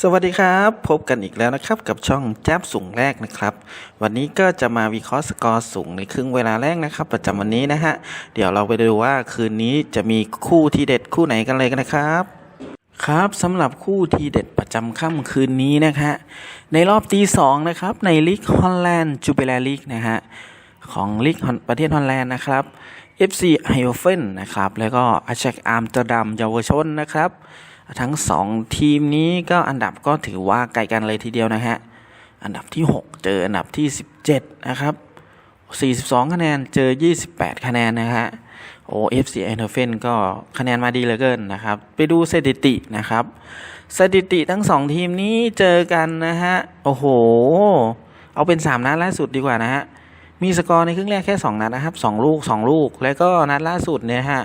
สวัสดีครับ พบกันอีกแล้วนะครับกับช่องแจ๊บสูงแรกนะครับ วันนี้ก็จะมาวิเคราะห์สกอร์สูงในครึ่งเวลาแรกนะครับ ประจำวันนี้นะฮะเดี๋ยวเราไปดูว่าคืนนี้จะมีคู่ที่เด็ดคู่ไหนกันเลยกันนะครับครับสำหรับคู่ที่เด็ดประจำค่ำคืนนี้นะฮะในรอบตีสองนะครับในลีกฮอลแลนด์จูเบลลีกนะฮะของลีกประเทศฮอลแลนด์นะครับ FC h e i f e n นนะครับแล้วก็อาเชกอัมเตอร์ดัมเยาวชนนะครับ ทั้ง 2 ทีมนี้ก็อันดับก็ถือว่าไกลกันเลยทีเดียวนะฮะ อันดับที่ 6 เจออันดับที่ 17 นะครับ 42 คะแนนเจอ 28 คะแนนนะฮะโอ้ FC e i n t e r f e n ก็คะแนนมาดีเหลือเกินนะครับ ไปดูสถิตินะครับ สถิติทั้ง 2 ทีมนี้เจอกันนะฮะ โอ้โห เอาเป็น 3 นัดล่าสุดดีกว่านะฮะ มีสกอร์ในครึ่งแรกแค่ 2 นัดนะครับ 2 ลูก 2 ลูก แล้วก็นัดล่าสุดเนี่ยฮะ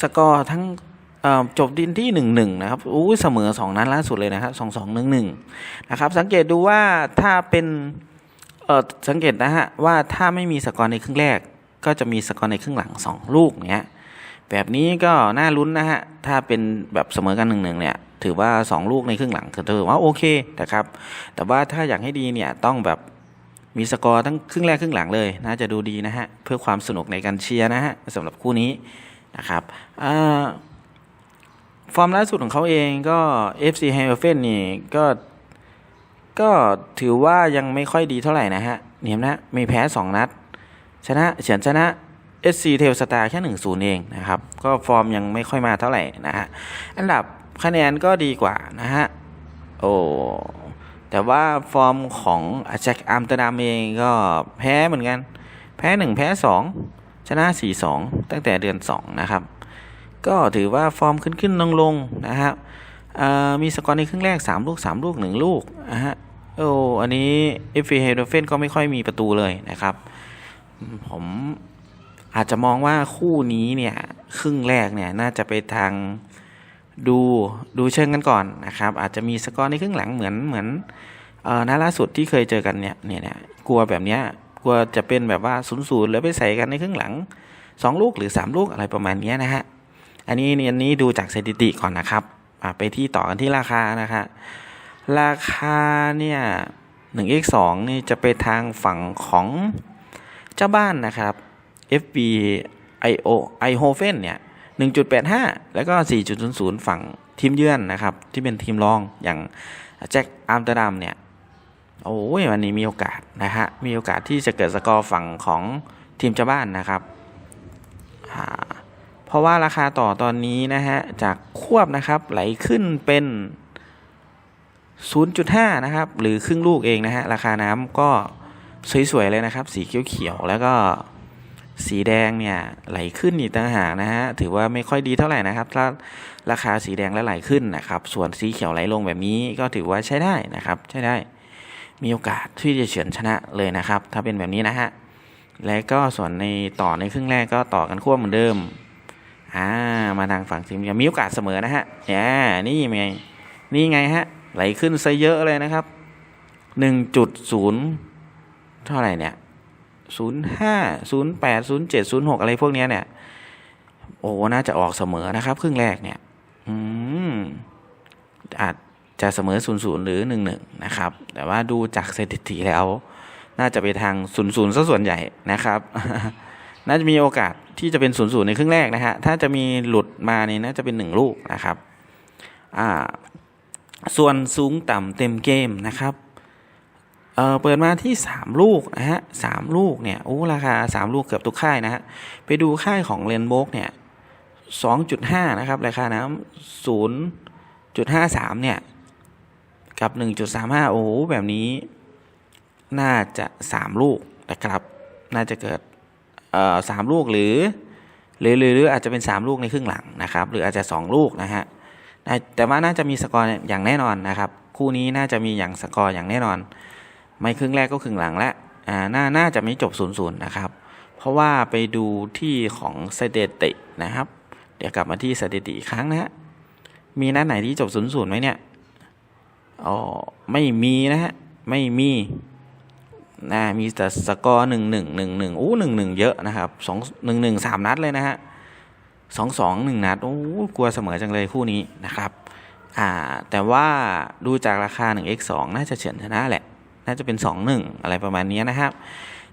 สกอร์ทั้ง จบดินที่หนึ่งหนึ่งนะครับอู้เสมอสองนัดล่าสุดเลยนะครับสองสองหนึ่งหนึ่งนะครับสังเกตดูว่าถ้าเป็นเออสังเกตนะฮะว่าถ้าไม่มีสกอร์ในครึ่งแรก ก็จะมีสกอร์ในครึ่งหลังสองลูกเนี้ยแบบนี้ก็น่าลุ้นนะฮะถ้าเป็นแบบเสมอกันหนึ่งหนึ่งเนี่ยถือว่าสองลูกในครึ่งหลังถือว่าโอเคนะครับแต่ว่าถ้าอยากให้ดีเนี่ยต้องแบบมีสกอร์ทั้งครึ่งแรกครึ่งหลังเลยน่าจะดูดีนะฮะเพื่อความสนุกในการเชียร์นะฮะสำหรับคู่นี้นะครับอ่า ฟอร์มล่าสุดของเขาเองก็ FC h a m e r f e n นี่ก็ ก็ถือว่ายังไม่ค่อยดีเท่าไหร่นะฮะเนี่ยนะ มีแพ้ 2 นัด ชนะเฉือนชนะ SC t e l Star แค่ 1-0 เองนะครับ ก็ฟอร์มยังไม่ค่อยมาเท่าไหร่นะฮะ อันดับคะแนนก็ดีกว่านะฮะ โอ้แต่ว่าฟอร์มของอาแจ็คอัมเตอร์ดัมเองก็แพ้เหมือนกัน แพ้ 1 แพ้ 2 ชนะ 4-2 ตั้งแต่เดือน 2 นะครับ ก็ถือว่าฟอร์มขึ้นขึ้นลงลงๆนะครับมีสกอร์ในครึ่งแรก 3 ลูก 3 ลูก 1 ลูกนะฮะโอ้อันนี้เอฟเฮโดเฟนก็ไม่ค่อยมีประตูเลยนะครับ ผมอาจจะมองว่าคู่นี้เนี่ย ครึ่งแรกเนี่ยน่าจะไปทางดูดูเชิงกันก่อนนะครับ อาจจะมีสกอร์ในครึ่งหลังเหมือนเหมือนเอ่อนัดล่าสุดที่เคยเจอกันเนี่ยเนี่ยเนี่ยกลัวแบบเนี้ยกลัวจะเป็นแบบว่าศูนย์ศูนย์แล้วไปใส่กันในครึ่งหลังสองลูกหรือสามลูกอะไรประมาณนี้นะฮะ อันนี้เนี่ยอันนี้ดูจากสถิติก่อนนะครับไปที่ต่อกันที่ราคานะคะราคาเนี่ยหนึ่ง x สองนี่จะไปทางฝั่งของเจ้าบ้านนะครับ FB IO i h o f e n เนี่ย 1.85 แล้วก็ 4.00 ฝั่งทีมเยือนนะครับ ที่เป็นทีมรองอย่างแจ็คอัมสเตอร์ดัมเนี่ย โอ้ยวันนี้มีโอกาสนะฮะ มีโอกาสที่จะเกิดสกอร์ฝั่งของทีมเจ้าบ้านนะครับ เพราะว่าราคาต่อตอนนี้นะฮะ จากควบนะครับไหลขึ้นเป็น 0.5 นะครับ หรือครึ่งลูกเองนะฮะ ราคาน้ำก็สวยๆเลยนะครับ สีเขียวๆแล้วก็สีแดงเนี่ยไหลขึ้นอีกต่างหากนะฮะ ถือว่าไม่ค่อยดีเท่าไหร่นะครับ ถ้าราคาสีแดงแล้วไหลขึ้นนะครับ ส่วนสีเขียวไหลลงแบบนี้ก็ถือว่าใช้ได้นะครับ ใช้ได้ มีโอกาสที่จะเฉือนชนะเลยนะครับ ถ้าเป็นแบบนี้นะฮะ และก็ส่วนในต่อในครึ่งแรกก็ต่อกันควบเหมือนเดิม อ่ามาทางฝั่งทีมมีโอกาสเสมอนะฮะเนี่ยนี่ไงนี่ไงฮะไหลขึ้นซะเยอะเลยนะครับหนึ่งจุดศูนย์เท่าไหร่เนี่ยศูนย์ห้าศูนย์แปดศูนย์เจ็ดศูนย์หกอะไรพวกเนี้ยเนี่ย โอ้น่าจะออกเสมอนะครับ ครึ่งแรกเนี่ย อืมอาจจะเสมอศูนย์ศูนย์หรือหนึ่งหนึ่งนะครับ แต่ว่าดูจากสถิติแล้ว น่าจะไปทางศูนย์ศูนย์ซะส่วนใหญ่นะครับ น่าจะมีโอกาส ที่จะเป็นศูนย์ศูนย์ในครึ่งแรกนะฮะถ้าจะมีหลุดมาเนี่ยน่าจะเป็นหนึ่งลูกนะครับอ่าส่วนสูงต่ำเต็มเกมนะครับเออเปิดมาที่ 3 ลูกนะฮะสามลูกเนี่ยโอ้ราคา 3 ลูกเกือบทุกค่ายนะฮะไปดูค่ายของเลนโบกเนี่ย2.5 นะครับ ราคาน้ำ0.53 เนี่ย กับ 1.35 โอ้โหแบบนี้ น่าจะ 3 ลูกนะครับ น่าจะเกิด สามลูกหรือหรือหรืออาจจะเป็น 3 ลูกในครึ่งหลังนะครับ หรืออาจจะ 2 ลูกนะฮะแต่ว่าน่าจะมีสกอร์อย่างแน่นอนนะครับ คู่นี้น่าจะมีอย่างสกอร์อย่างแน่นอน ไม่ครึ่งแรกก็ครึ่งหลังและอ่าน่าน่าจะไม่จบ0ูนย์นะครับ เพราะว่าไปดูที่ของสถิตินะครับ เดี๋ยวกลับมาที่สถิติอีกครั้งนะฮะมีนัดไหนที่จบ0ูนย์ไหมเนี่ยอ๋อไม่มีนะฮะไม่มี นะมีแต่สกอร์หนึ่งหนึ่งหนึ่งหนึ่งอู้หนึ่งหนึ่งเยอะนะครับสองหนึ่งหนึ่งสามนัดเลยนะฮะสองสองหนึ่งนัดโอ้กลัวเสมอจังเลยคู่นี้นะครับอ่าแต่ว่าดูจากราคา 1x2 น่าจะเฉือนชนะแหละ น่าจะเป็น 2-1 อะไรประมาณนี้นะครับ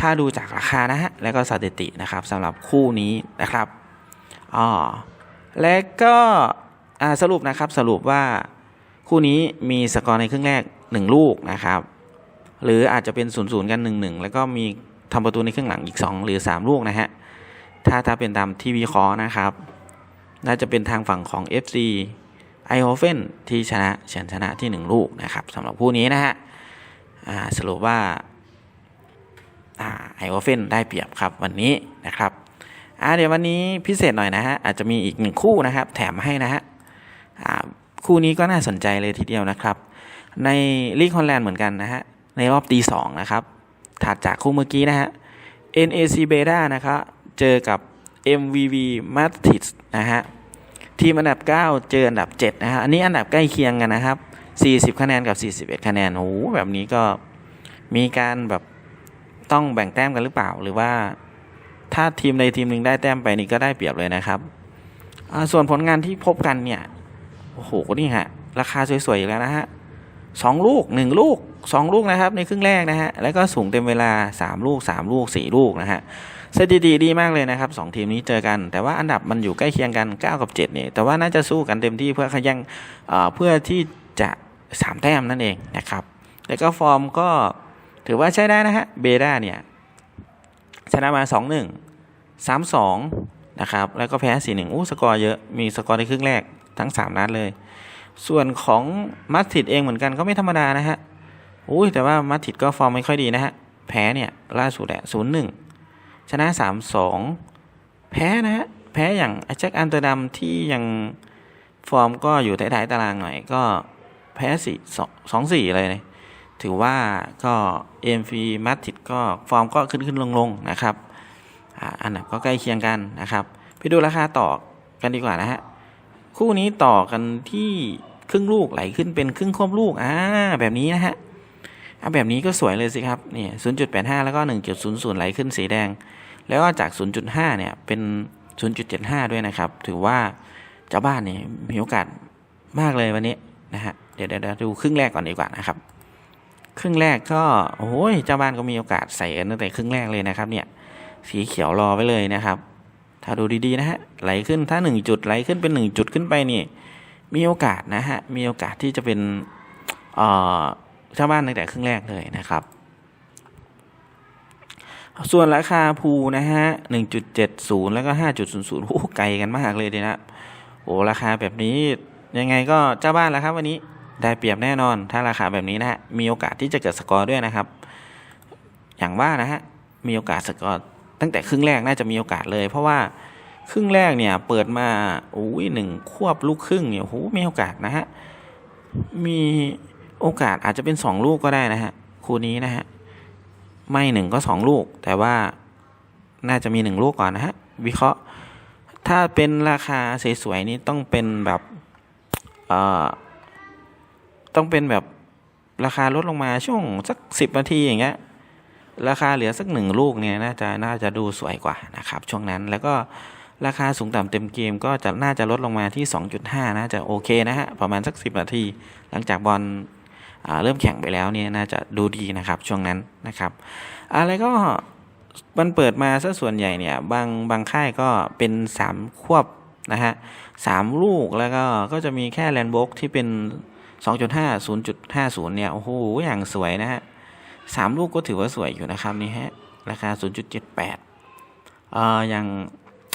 ถ้าดูจากราคานะฮะ แล้วก็สถิตินะครับสำหรับคู่นี้นะครับอ๋อและก็อ่าสรุปนะครับสรุปว่าคู่นี้มีสกอร์ในครึ่งแรก 1 ลูกนะครับ หรืออาจจะเป็น0 0กัน1 1 แล้วก็มีทำประตูในครึ่งหลังอีก 2 หรือ 3 ลูกนะฮะ ถ้าถ้าเป็นตามที่วิเคราะห์นะครับ น่าจะเป็นทางฝั่งของ FC ไอโฮเฟนที่ชนะเฉือนชนะที่ 1 ลูกนะครับสำหรับคู่นี้นะฮะสรุปว่าไอโอเฟนได้เปรียบครับวันนี้นะครับเดี๋ยววันนี้พิเศษหน่อยนะฮะอาจจะมีอีกหนึ่งคู่นะครับ แถมให้นะฮะคู่นี้ก็น่าสนใจเลยทีเดียวนะครับ ในลีกฮอลแลนด์เหมือนกันนะฮะ ในรอบตีสองนะครับ ถัดจากคู่เมื่อกี้นะฮะ NAC Beta นะครับเจอกับ MVV m a t i s นะฮะทีมอันดับ 9 เจออันดับ7นะฮะอันนี้อันดับใกล้เคียงกันนะครับ 40 คะแนนกับ 41 คะแนนโอ้โหแบบนี้ก็มีการแบบต้องแบ่งแต้มกันหรือเปล่า หรือว่าถ้าทีมใดทีมหนึ่งได้แต้มไปนี่ก็ได้เปรียบเลยนะครับส่วนผลงานที่พบกันเนี่ย โอ้โห นี่ฮะ ราคาสวยๆแล้วนะฮะสองลูกหนึ่งลูก สองลูกนะครับ ในครึ่งแรกนะฮะแล้วก็สูงเต็มเวลา 3 ลูก 3 ลูก 4 ลูกนะฮะสถิติดีมากเลยนะครับสองทีมนี้เจอกัน แต่ว่าอันดับมันอยู่ใกล้เคียงกัน 9 กับ7เนี่ยแต่ว่าน่าจะสู้กันเต็มที่เพื่อขยังเอ่อเพื่อที่จะสามแต้มนั่นเองนะครับแล้วก็ฟอร์มก็ถือว่าใช้ได้นะฮะเบด้าเนี่ยชนะมา 2 1 3 2 นะครับ แล้วก็แพ้ 4 1 อู้สกอร์เยอะ มีสกอร์ในครึ่งแรกทั้ง 3 นัดเลย ส่วนของมัตติดเองเหมือนกันก็ไม่ธรรมดานะฮะ อุ้ยแต่ว่ามัตติดก็ฟอร์มไม่ค่อยดีนะฮะ แพ้เนี่ยล่าสุดแหละศูนย์หนึ่งชนะ3-2แพ้นะฮะ แพ้อย่างแจ็คอันเตอร์ดัมที่ยังฟอร์มก็อยู่ท้ายๆตารางหน่อยก็แพ้สี่สองสี่เลยนะถือว่าก็เอ็มฟีมาติดก็ฟอร์มก็ขึ้นขึ้นลงลงนะครับอันดับก็ใกล้เคียงกันนะครับ ไปดูราคาต่อกันดีกว่านะฮะ คู่นี้ต่อกันที่ครึ่งลูกไหลขึ้นเป็นครึ่งควบลูกอ่าแบบนี้นะฮะ อะแบบนี้ก็สวยเลยสิครับเนี่ย0.85 แล้วก็ 1.00 ไหลขึ้นสีแดง แล้วก็จาก 0.5 เนี่ยเป็น 0.75 ด้วยนะครับ ถือว่าเจ้าบ้านเนี่ยมีโอกาสมากเลยวันนี้นะฮะเดี๋ยวเดี๋ยวดูครึ่งแรกก่อนดีกว่านะครับ ครึ่งแรกก็โอ้ยเจ้าบ้านก็มีโอกาสใส่กันตั้งแต่ครึ่งแรกเลยนะครับ เนี่ยสีเขียวรอไว้เลยนะครับ ถ้าดูดีๆนะฮะไหลขึ้นถ้า 1 จุดไหลขึ้นเป็น 1 จุดขึ้นไปนี่ มีโอกาสนะฮะมีโอกาสที่จะเป็นเอ่อ เจ้าบ้านตั้งแต่ครึ่งแรกเลยนะครับ ส่วนราคาภูนะฮะ1.70แล้วก็5.00โอ้ไกลกันมากเลยดีนะโอ้ราคาแบบนี้ยังไงก็เจ้าบ้านแล้วครับวันนี้ได้เปรียบแน่นอน ถ้าราคาแบบนี้นะฮะมีโอกาสที่จะเกิดสกอร์ด้วยนะครับ อย่างว่านะฮะมีโอกาสสกอร์ตั้งแต่ครึ่งแรกน่าจะมีโอกาสเลย เพราะว่าครึ่งแรกเนี่ยเปิดมาอุ้ยหนึ่งควบลูกครึ่งเนี่ยโอ้โหมีโอกาสนะฮะมี โอกาสอาจจะเป็นสองลูกก็ได้นะฮะคู่นี้นะฮะไม่หนึ่งก็สองลูก แต่ว่าน่าจะมีหนึ่งลูกก่อนนะฮะวิเคราะห์ถ้าเป็นราคาสวยๆนี่ต้องเป็นแบบเอ่อต้องเป็นแบบราคาลดลงมาช่วงสักสิบนาทีอย่างเงี้ยราคาเหลือสักหนึ่งลูกเนี่ยน่าจะน่าจะดูสวยกว่านะครับช่วงนั้นแล้วก็ราคาสูงต่ำเต็มเกมก็จะน่าจะลดลงมาที่ 2.5 น่าจะโอเคนะฮะประมาณสัก 10 นาที หลังจากบอล เริ่มแข่งไปแล้วเนี่ยน่าจะดูดีนะครับช่วงนั้นนะครับอะไรก็มันเปิดมาซะส่วนใหญ่เนี่ยบางบางค่ายก็เป็น 3 ควบนะฮะสามลูกแล้วก็ก็จะมีแค่แลนด์บ็อกที่เป็น 2.5 0.50 เนี่ย โอ้โห อย่างสวยนะฮะสามลูกก็ถือว่าสวยอยู่นะครับนี่ฮะ ราคา 0.78 เอ่ออย่าง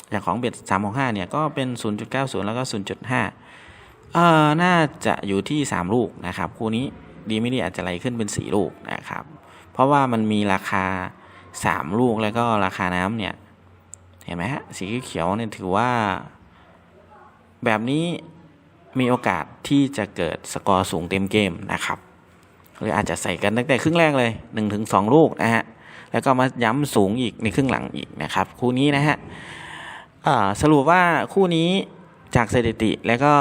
อย่างของเบ็ด365เนี่ย ก็เป็น 0.90 แล้วก็ 0.5 เอ่อน่าจะอยู่ที่ 3 ลูกนะครับ คู่นี้ ดีไม่ดีอาจจะไหลขึ้นเป็น 4 ลูกนะครับ เพราะว่ามันมีราคา 3 ลูกแล้วก็ราคาน้ำเนี่ย เห็นไหมฮะ สีเขียวเนี่ยถือว่า แบบนี้มีโอกาสที่จะเกิดสกอร์สูงเต็มเกมนะครับ หรืออาจจะใส่กันตั้งแต่ครึ่งแรกเลย 1-2ถึงลูกนะฮะ แล้วก็มาย้ำสูงอีกในครึ่งหลังอีกนะครับ คู่นี้นะฮะสรุปว่าคู่นี้จากสถิติแล้วก็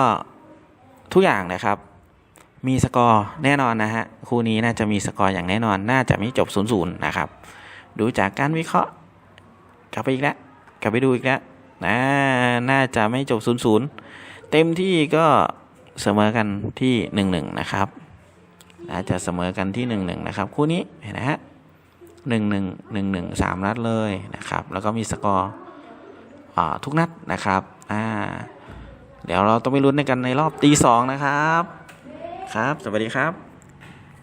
ทุกอย่างนะครับ มีสกอร์แน่นอนนะฮะคู่นี้น่าจะมีสกอร์อย่างแน่นอน น่าจะไม่จบ0ูนย์นะครับ ดูจากการวิเคราะห์ กลับไปอีกแล้วกลับไปดูอีกแล้วนะน่าจะไม่จบ0ูนย์เต็มที่ก็เสมอกันที่หนึ่งหนึ่งนะครับนะจะเสมอกันที่หนึ่งหนึ่งนะครับ คู่นี้เห็นนะฮะหนึ่งหนึ่งหนึ่งหนึ่งสามนัดเลยนะครับ แล้วก็มีสกอร์อ่าทุกนัดนะครับอ่าเดี๋ยวเราต้องไปลุ้นในกันในรอบตีสองนะครับ ครับ สวัสดีครับ